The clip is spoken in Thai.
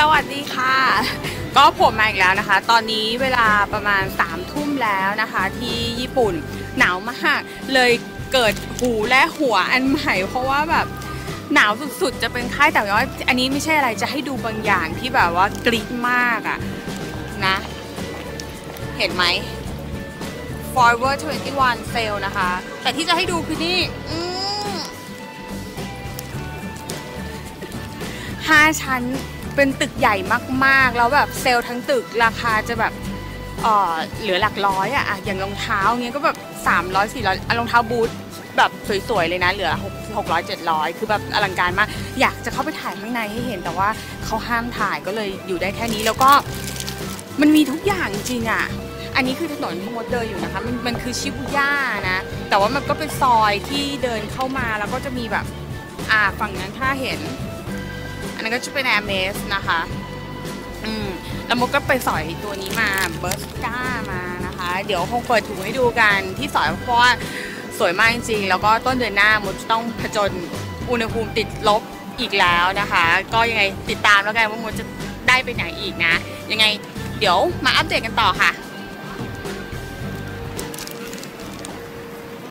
สวัสดีค่ะ ก็ผมมาอีกแล้วนะคะ ตอนนี้เวลาประมาณ3ามทุ่มแล้วนะคะ ที่ญี่ปุ่นหนาวมาก เลยเกิดหูและหัวอันใหม่เพราะว่าแบบหนาวสุดๆ จะเป็นไข้แต่ว่าอันนี้ไม่ใช่อะไรจะให้ดูบางอย่างที่แบบว่ากรี๊ดมากอะนะ เห็นไหม Forever 21 Sale นะคะ แต่ที่จะให้ดูคือนี่ห้าชั้น เป็นตึกใหญ่มากๆ แล้วแบบเซลล์ทั้งตึกราคาจะแบบเออเหลือหลักร้อยอะอะอย่างรองเท้าเงี้ยก็แบบ300 400อะรองเท้าบูทแบบสวยๆเลยนะเหลือ600 700 คือแบบอลังการมาก อยากจะเข้าไปถ่ายข้างในให้เห็นแต่ว่าเขาห้ามถ่ายก็เลยอยู่ได้แค่นี้แล้วก็มันมีทุกอย่างจริงอะอันนี้คือถนนที่มดเดินอยู่นะคะ มันมันคือชิบุย่านะ แต่ว่ามันก็เป็นซอยที่เดินเข้ามาแล้วก็จะมีแบบ อ่าฝั่งนั้นถ้าเห็น อันนั้นก็จะเป็นแอร์เมสนะคะ อืมแล้วมดก็ไปสอยตัวนี้มาเบิร์สก้ามานะคะ เดี๋ยวคงเปิดถุงให้ดูกันที่สอยเพราะว่าสวยมากจริงๆ แล้วก็ต้นเดือนหน้ามดต้องผจญอุณหภูมิติดลบอีกแล้วนะคะ ก็ยังไงติดตามแล้วกันว่ามดจะได้ไปไหนอีกนะ ยังไงเดี๋ยวมาอัปเดตกันต่อค่ะ